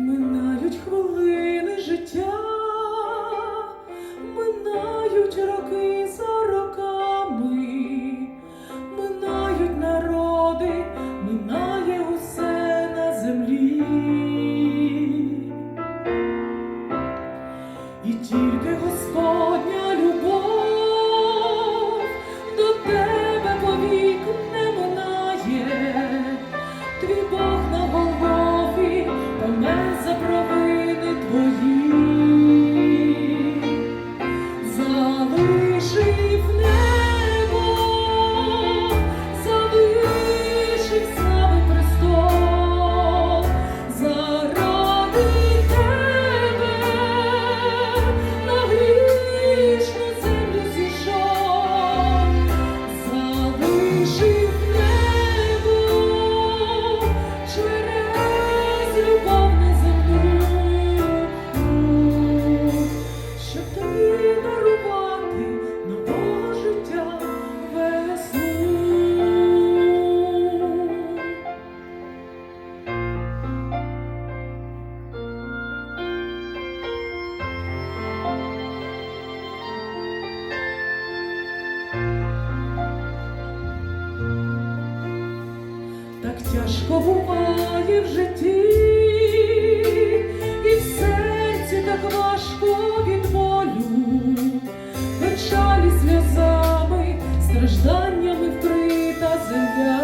минають хвилини. так тяжко буває в житті, і в серці так важко від болю, печалі сльозами, стражданнями вкрита земля.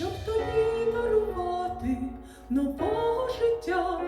щоб тобі дарувати нового життя.